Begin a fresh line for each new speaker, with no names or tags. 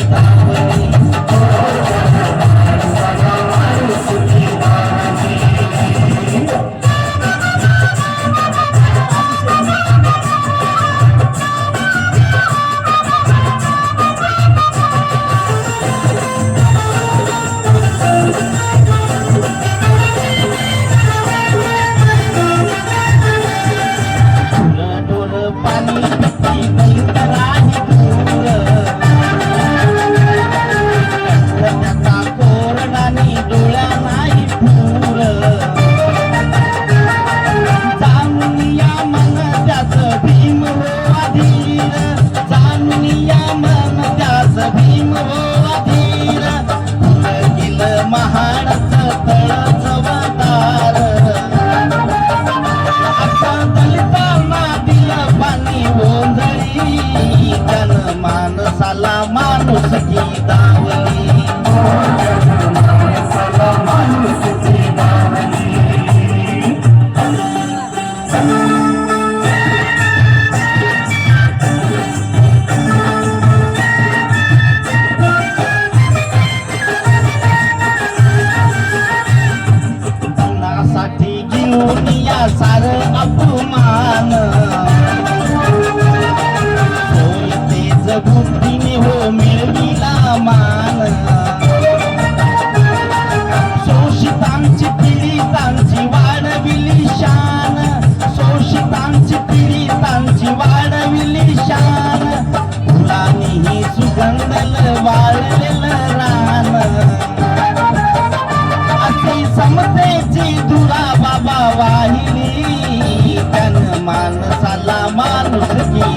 Ha ha ha! पहाड़ साठी घेऊन या सार अपमान. बोलतेच बुद्धीने हो मिळविला मान. मला माणूस की